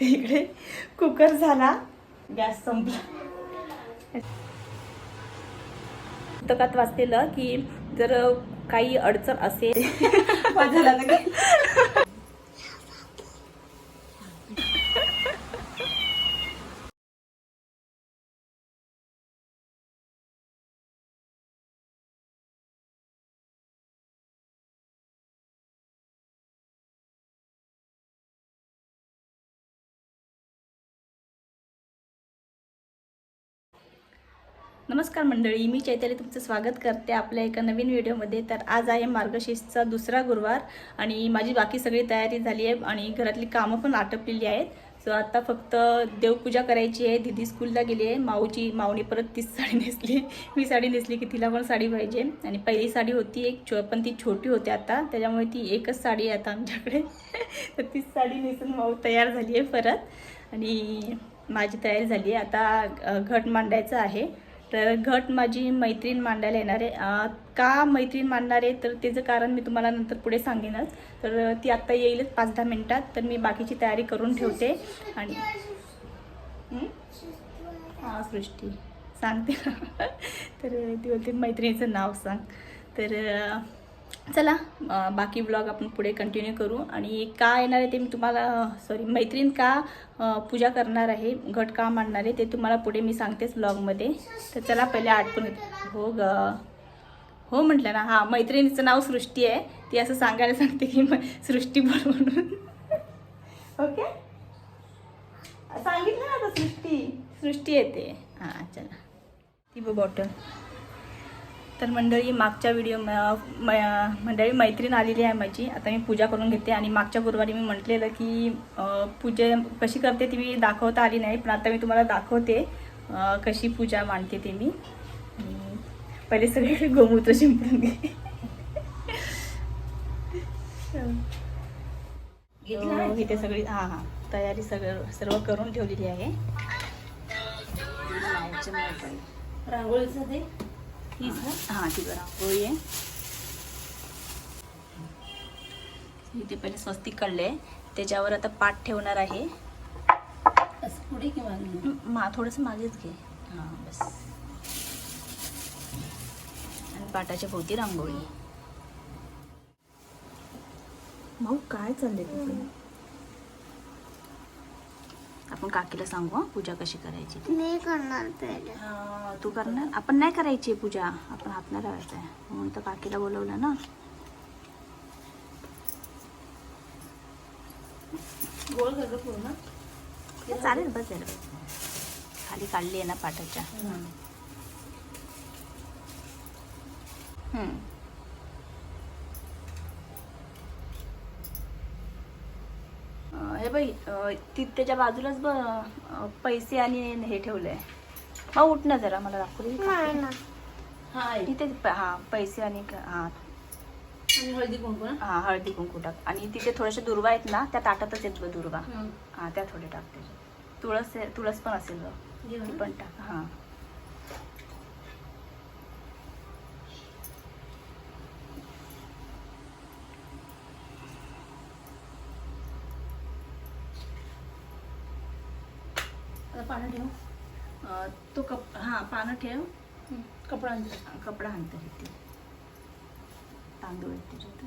इकडे कुकर झाला. गॅस संपला. पुस्तकात वाचलेलं की जर काही अडचण असेल नमस्कार मंडळी मी चैताली तुमचं स्वागत करते आपल्या एका नवीन व्हिडिओमध्ये. तर आज आहे मार्गशीर्षचा दुसरा गुरुवार आणि माझी बाकी सगळी तयारी झाली आहे आणि घरातली कामं पण आटपलेली आहेत. सो आता फक्त देवपूजा करायची आहे दिदी स्कूलला गेली आहे माऊची माऊनी परत तीच साडी नेसली. मी साडी नेसली की तिला पण साडी पाहिजे. आणि पहिली साडी होती एक छो पण ती छोटी होती आता त्याच्यामुळे ती एकच साडी आहे आता आमच्याकडे. तर तीच साडी नेसून माऊ तयार झाली आहे परत. आणि माझी तयारी झाली आहे. आता घट मांडायचं आहे. तर घट माझी मैत्रीण मांडायला येणार. आहे का मैत्रीण मांडणार आहे? तर त्याचं कारण मी तुम्हाला नंतर पुढे सांगेनच. तर ती आत्ता येईलच पाच दहा मिनटात. तर मी बाकीची तयारी करून ठेवते. आणि हा? हां सृष्टी. सांगते. तर ती बोलते मैत्रिणीचं नाव सांग. तर चला. बाकी ब्लॉग आपण पुढे कंटिन्यू करू. आणि का येणार आहे ते मी तुम्हाला सॉरी मैत्रीण का पूजा करणार आहे घट का मांडणार आहे ते तुम्हाला पुढे मी सांगतेच ब्लॉगमध्ये तर चला पहिले आठवण येते. हो ग. हो म्हटलं ना हां मैत्रिणीचं नाव सृष्टी आहे. ती असं सांगायला सांगते की सृष्टी बोल म्हणून. ओके? सांगितलं ना आता सृष्टी. सृष्टी येते. हां चला. ती बघ बॉटल तर मंडळी मागच्या व्हिडिओ मंडळी मैत्रीण आलेली आहे माझी. आता मी पूजा करून घेते. आणि मागच्या गुरुवारी मी म्हटलेलं की पूजा कशी करते ती मी दाखवता आली नाही पण आता मी तुम्हाला दाखवते कशी पूजा मांडते ते मी. पहिले सगळे गोमूत्र शिंपडून घे. हो, इथे सगळी. हां हां. तयारी सगळं सर्व करून ठेवलेली आहे. रांगोळीचं ते? हां ती बरं. रांगोळी आहे इथे पहिले स्वस्तिक काढले. त्याच्यावर आता पाठ ठेवणार आहे. असं पुढे किंवा? मा थोडंसं मागेच घे. हां बस. आणि पाटाच्या भोवती रांगोळी. भाऊ काय चाललंय तुझं? आपण काकीला सांगू हं, पूजा कशी करायची ती. मी करणार पहिले. हा, तू करणार? आपण नाही करायची आहे पूजा आपण हात नाही लावायचा आहे. म्हणून तर काकीला बोलवलं ना. गोळ कर गं पूर्ण. चालेल बस झालं खाली काढली आहे ना पाटाच्या. हम्म. अं, हे बाई ती त्याच्या बाजूलाच ब पैसे आणि हे ठेवलंय. मग उठ ना जरा मला दाखवू ना. हा हा पैसे आणि क- हा. हळदी कुंकू हा हळदी कुंकू टाक. आणि तिथे थोडेसे दुर्वा आहेत ना त्या ताटातच आहेत दुर्वा. हं. हा त्या थोडे टाक त्याच्यात. तुळस आहे- तुळस पण असेल ती? पण टाक हा आता पानं ठेव. तो कप हा पानं ठेव. कपडा आणते. कपडा आणता येते तांदूळ आहेत त्याच्यात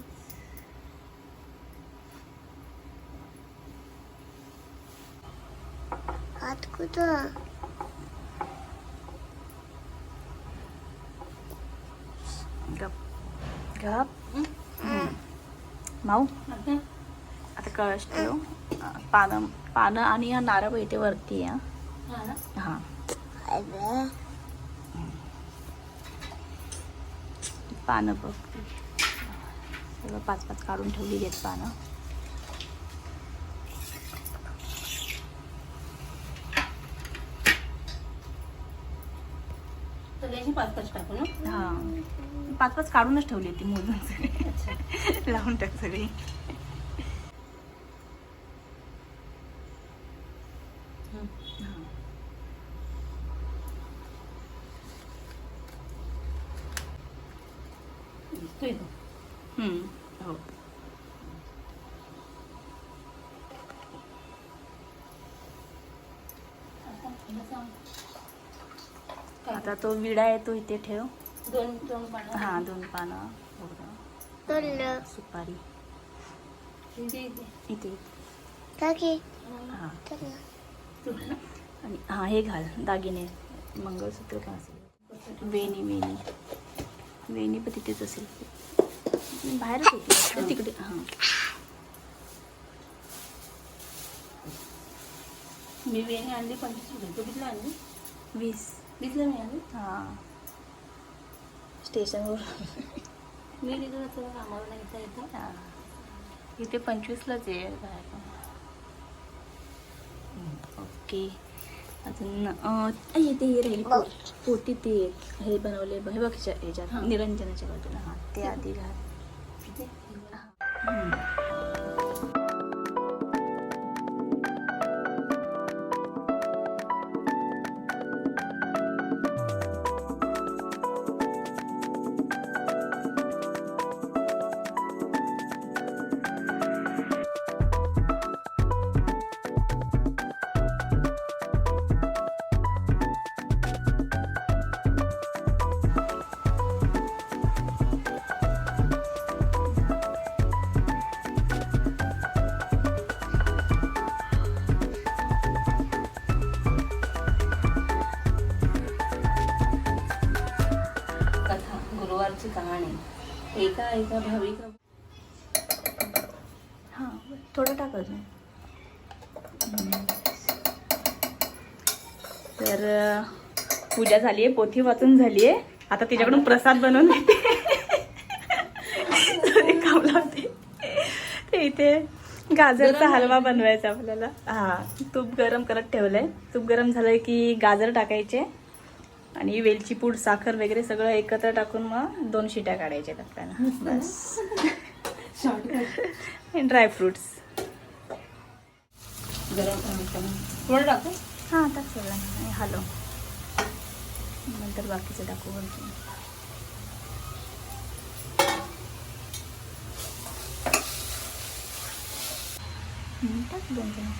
हात कुठं? गप. गप. माऊ आता कळश ठेव पानं पानं आणि हा नारळ इथे वरती आहे हा. पानं बघ. सगळं पाच पाच काढून ठेवलेली आहेत पानं. पाच पाच टाकू ना? हा. पाच पाच काढूनच ठेवली ती मोजून सगळी. लावून टाक सगळी. हं. हा. तो. हम्म, आता तो विडा आहे तो इथे ठेव. दोन दोन पानं. हा दोन पानं. सुपारी. इथे हा. आणि हा हे घाल. दागिने. मंगळसूत्र पण असेल वेणी वेणी. वेणी पण तिथेच असेल. बाहेरच होती. तिकडे हां. मी वेणी आणली पंचवीस रुपये. तू कितीला आणली? वीस. वीसला मी आणली? हां. स्टेशनवर. मी तिथं कामावर नाही येता येतं. हां. इथे पंचवीसलाच आहे बाहेर. पण. ओके. अजून अं, आई, ते राहील पो- पोती ते हे बनवले हे बघ ह्याच्या- ह्याच्यात हां. निरंजनाच्या बाजूला. हां ते आधी घाल. इथे एका एका भाविका हां थोडं टाक अजून. तर पूजा झाली आहे पोथी वाचून झाली आहे आता तिच्याकडून प्रसाद बनवून घेते ते काम लावते. ते इथे गाजरचा हलवा आहे. बनवायचा आपल्याला. हा तूप गरम करत ठेवलंय. तूप गरम झालंय की गाजर टाकायचे. आणि वेलची पूड साखर वगैरे सगळं एकत्र टाकून मग दोन शिट्या काढायच्या टाकताना बस. शॉर्टकट ड्रायफ्रुट्स गरम थोडं टाकू? हां टाक सगळं आणि हलव. नंतर बाकीचं टाकू वरती. टाक दोन तीन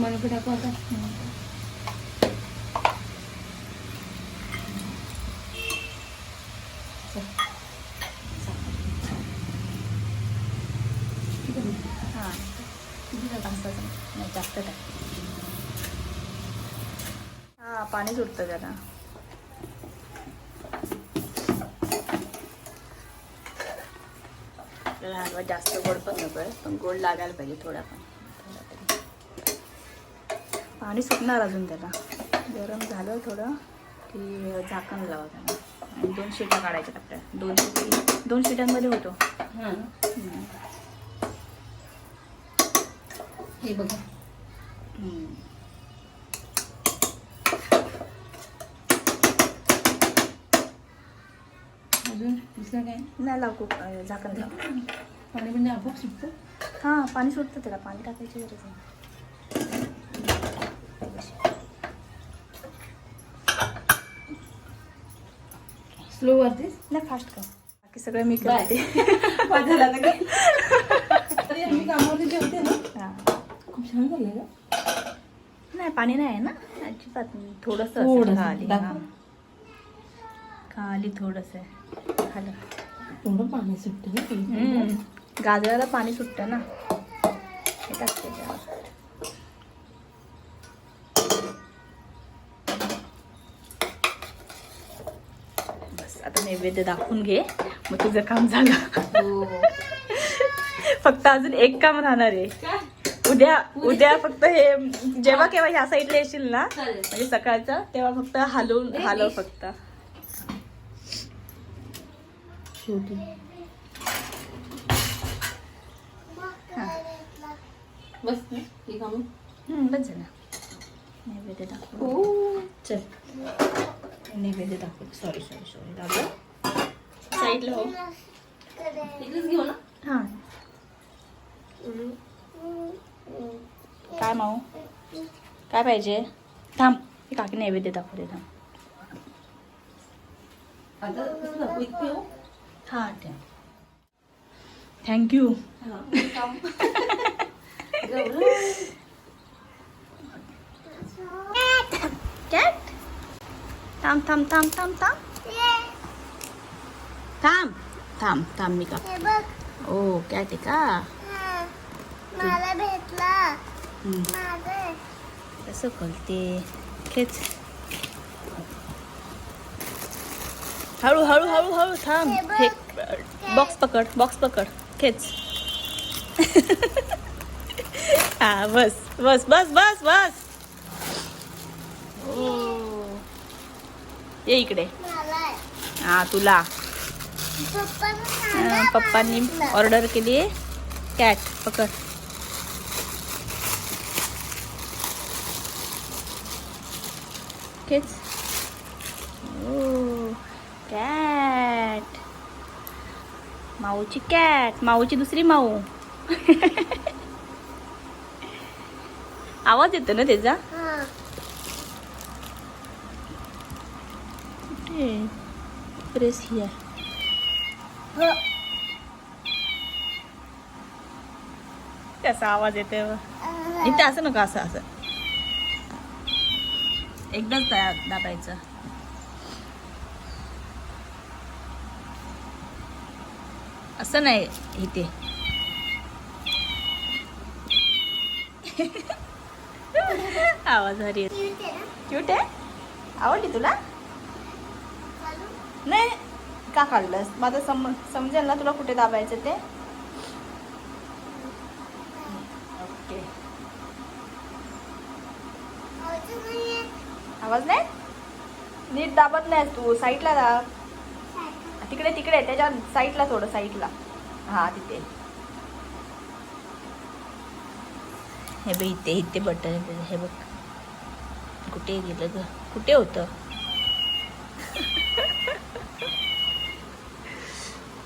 मला टाकू हां जास्त टाक हां पाणी सुटतं त्याला. हलवा जास्त गोड पण नको आहे पण गोड लागायला पाहिजे थोडा पण पाणी सुटणार अजून त्याला. गरम झालं थोडं की झाकण लावा आणि दोन शिट्या काढायच्या आपल्याला दोन शिटी दोन शिट्यांमध्ये होतो. हां. हे बघा. अजून दुसरं काय? नाही लाव खूप अं, झाकण लाव पाणी म्हणजे आपोआप सुटतं? हां पाणी सुटतं त्याला. पाणी टाकायची गरज नाही. स्लो वरतीच नाही फास्ट कर. बाकी सगळं मी. करते. झाला अरे आम्ही कामावरती जेवते ना. हां. खूप छान झालं का नाही पाणी नाही आहे ना? अजिबात नाही. थोडंसं खाली. खाली थोडंसं आहे. खाली. थोडं पाणी सुटतं ना. गाजराला पाणी सुटतं ना. हे टाक आता नैवेद्य दाखवून घे. मग तुझं काम झालं. हो फक्त अजून एक काम राहणार आहे. उद्या उद्या? फक्त हे जेव्हा केव्हा ह्या साईडला येशील ना म्हणजे सकाळचं तेव्हा फक्त हलवून हलव फक्त. बस ना हे काम. हम्म, बस झालं. नैवेद्य दाखव हो. चल. नैवेद्य दाखव सॉरी सॉरी सॉरी दादा. साईडला हो. इकडेच घेऊ ना? हां. काय माऊ? काय पाहिजे? थांब. हे काकी नैवेद्य दाखवते थांब. हो. हां थँक्यू हा काम कॅट थांब थांब थांब थांब थांब थांब थांब थांब मी का हे बघ ओ कॅट आहे का हा. मला भेटला हम्म. माझं कसं कळते खेच हळू हळू हळू हळू थांब हे बघ. हे बॉक्स पकड बॉक्स पकड खेच हा बस बस बस बस बस ये इकडे. हा तुला. पप्पानं. ऑर्डर केली आहे. कॅट पकड. ओ कॅट. माऊची कॅट. माऊची दुसरी माऊ. आवाज येतो ना त्याचा? Hey, press here. त्याचा आवाज येते इथे असं नका असं असं एकदाच दाबायचं असं नाही इथे आवाज हरी क्यूट आहे आवडली तुला नाही का काढलंस? माझं सम समजेल ना तुला कुठे दाबायचं ते? ओके. आवाज नाही? नीट दाबत नाही तू. साईडला दाब. तिकडे तिकडे त्याच्या साईडला थोडं साईडला. हा तिथे. हे बघ इथे इथे बटन हे बघ. कुठे गेलं ग? कुठे होतं?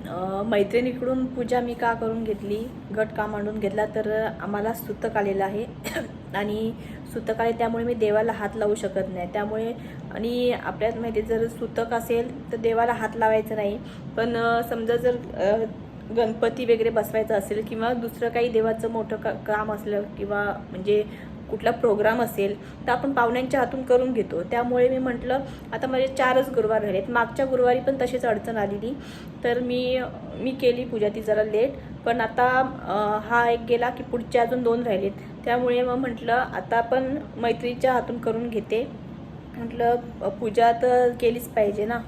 मैत्रिणीकडून पूजा मी का करून घेतली गट का मांडून घेतला तर आम्हाला सुतक आलेलं आहे. आणि सुतक आले त्यामुळे मी देवाला हात लावू शकत नाही. त्यामुळे आणि आपल्यात माहिती आहे, जर सुतक असेल तर देवाला हात लावायचा नाही. पण समजा जर गणपती वगैरे बसवायचं असेल किंवा दुसरं काही देवाचं मोठं का काम असलं किंवा म्हणजे कुठला प्रोग्राम असेल तर आपण पाहुण्यांच्या हातून करून घेतो. त्यामुळे मी म्हटलं आता माझे चारच गुरुवार राहिलेत मागच्या गुरुवारी पण तशीच अडचण आलेली. तर मी मी केली पूजा ती जरा लेट. पण आता हा एक गेला की पुढचे अजून दोन राहिलेत. त्यामुळे मग म्हटलं आता पण मैत्रीच्या हातून करून घेते. म्हटलं पूजा तर केलीच पाहिजे ना.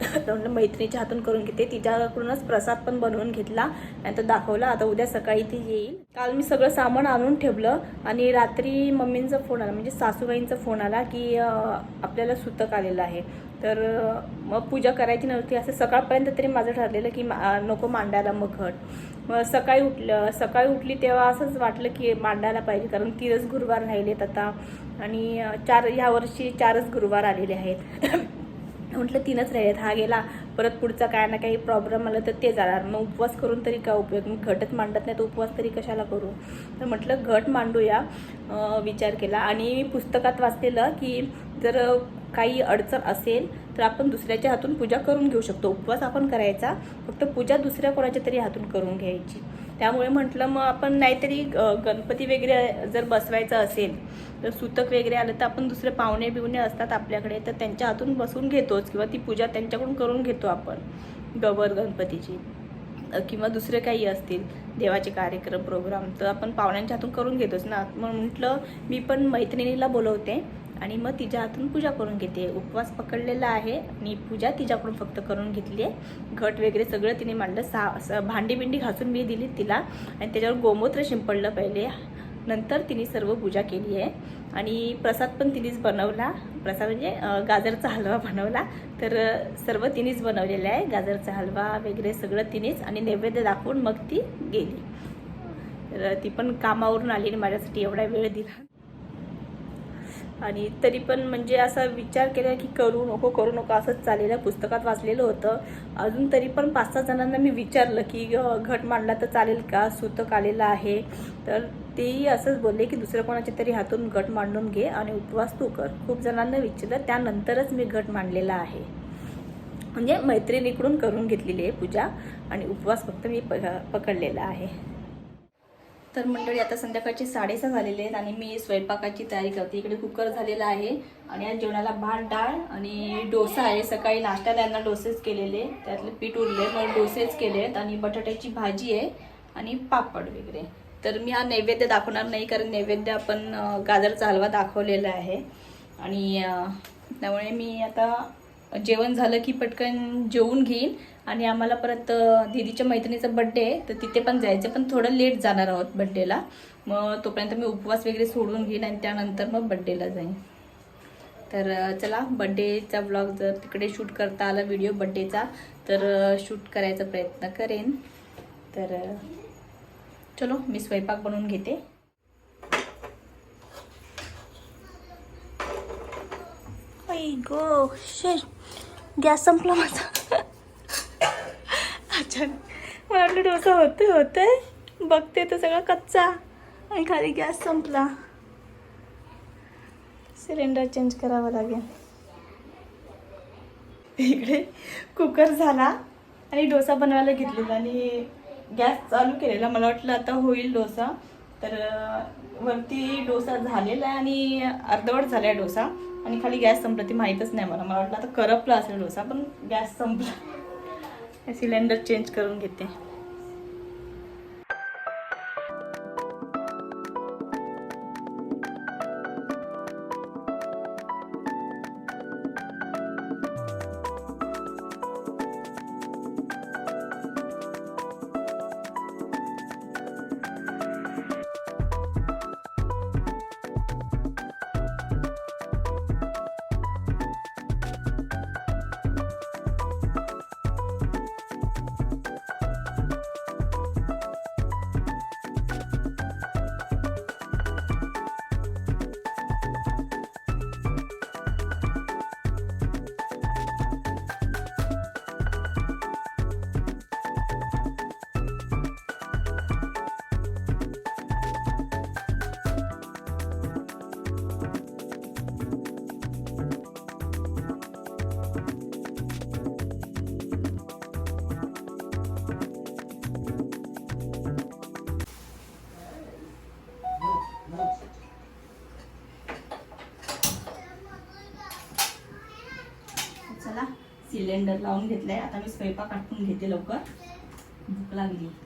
मैत्रिणीच्या हातून करून घेते. तिच्याकडूनच प्रसाद पण बनवून घेतला. आणि तो दाखवला आता उद्या सकाळी ती येईल. काल मी सगळं सामान आणून ठेवलं आणि रात्री मम्मींचा फोन आला म्हणजे सासूबाईंचा फोन आला की आपल्याला सुतक आलेलं आहे. तर मग पूजा करायची नव्हती. असं सकाळपर्यंत तरी माझं ठरलेलं की मा- नको मांडायला मग घट. मग सकाळी उठलं सकाळी उठली तेव्हा असंच वाटलं की मांडायला पाहिजे कारण तीनच गुरुवार राहिलेत आता. आणि चार ह्या वर्षी चारच गुरुवार आलेले आहेत. म्हटलं तीनच राहिलेत. हा गेला परत पुढचा काय ना काही प्रॉब्लेम आला तर ते जाणार. मग उपवास करून तरी काय उपयोग? मी घटच मांडत नाही तर उपवास तरी कशाला करू? तर म्हटलं घट मांडूया विचार केला. आणि पुस्तकात वाचलेलं की जर काही अडचण असेल तर आपण दुसऱ्याच्या हातून पूजा करून घेऊ शकतो. उपवास आपण करायचा फक्त पूजा दुसऱ्या कोणाच्या तरी हातून करून घ्यायची. त्यामुळे म्हटलं मग आपण नाहीतरी गणपती वगैरे जर बसवायचं असेल तर सुतक वगैरे आलं तर आपण दुसरे पाहुणे बिवणे असतात आपल्याकडे तर त्यांच्या हातून बसून घेतोच किंवा ती पूजा त्यांच्याकडून करून घेतो आपण गवर गणपतीची. किंवा दुसरे काही असतील देवाचे कार्यक्रम प्रोग्राम तर आपण पाहुण्यांच्या हातून करून घेतोच ना. मग म्हटलं मी पण मैत्रिणीला बोलवते आणि मग तिच्या हातून पूजा करून घेते. उपवास पकडलेला आहे आणि पूजा तिच्याकडून फक्त करून घेतली आहे. घट वगैरे सगळं तिने मांडलं. सा भांडी बिंडी घासून मी दिली तिला आणि त्याच्यावर गोमूत्र शिंपडलं पहिले. नंतर तिने सर्व पूजा केली आहे. आणि प्रसाद पण तिनेच बनवला. प्रसाद म्हणजे गाजरचा हलवा बनवला. तर सर्व तिनेच बनवलेलं आहे. गाजरचा हलवा वगैरे सगळं तिनेच आणि नैवेद्य दाखवून मग ती गेली. तर ती पण कामावरून आली आणि माझ्यासाठी एवढा वेळ दिला. आणि तरी पण म्हणजे असा विचार केला की करू नको करू नको असंच चाललेलं पुस्तकात वाचलेलं होतं. अजून तरी पण पाच सहा जणांना मी विचारलं की घट मांडला तर चालेल का? सुतक आलेलं आहे. तर तेही असंच बोलले की दुसऱ्या कोणाच्या तरी हातून घट मांडून घे आणि उपवास तू कर. खूप जणांना विचारलं त्यानंतरच मी घट मांडलेला आहे. म्हणजे मैत्रिणीकडून करून घेतलेली आहे पूजा आणि उपवास फक्त मी पकडलेला आहे. तर मंडळी आता संध्याकाळचे साडेसहा झालेले आहेत आणि मी स्वयंपाकाची तयारी करते. इकडे कुकर झालेला आहे आणि आज जेवणाला भात डाळ आणि डोसा आहे. सकाळी नाश्त्याला यांना डोसेच केलेले. त्यातले पीठ उरले मग डोसेच केले आहेत आणि बटाट्याची भाजी आहे आणि पापड वगैरे. तर मी हा नैवेद्य दाखवणार नाही कारण नैवेद्य आपण गाजरचा हलवा दाखवलेला आहे. आणि त्यामुळे मी आता जेवण झालं की पटकन जेवून घेईन. आणि आम्हाला परत दिदीच्या मैत्रिणीचा बड्डे आहे तर तिथे पण जायचं. पण थोडं लेट जाणार आहोत बड्डेला मग तोपर्यंत मी उपवास वगैरे सोडून घेईन आणि त्यानंतर मग बड्डेला जाईन. तर चला बड्डेचा ब्लॉग जर तिकडे शूट करता आला व्हिडिओ बड्डेचा तर शूट करायचा प्रयत्न करेन. तर चलो मी स्वयंपाक बनवून घेते. आई गो शेर गॅस संपला माझा. अच्छा मला वाटलं डोसा होते होते. बघते तर सगळं कच्चा. आणि खाली गॅस संपला. सिलेंडर चेंज करावं लागेल. इकडे कुकर झाला आणि डोसा बनवायला घेतलेला आणि गॅस चालू केलेला. मला वाटलं आता होईल डोसा. तर वरती डोसा झालेला आहे आणि अर्धवट झाला आहे डोसा. आणि खाली गॅस संपला ती माहीतच नाही मला. मला वाटलं आता करपला असेल डोसा पण गॅस संपला. सिलेंडर चेंज करून घेते. सिलेंडर लावून घेतलंय. आता मी स्वयंपाक आटपून घेते लवकर. भूक लागली आंटी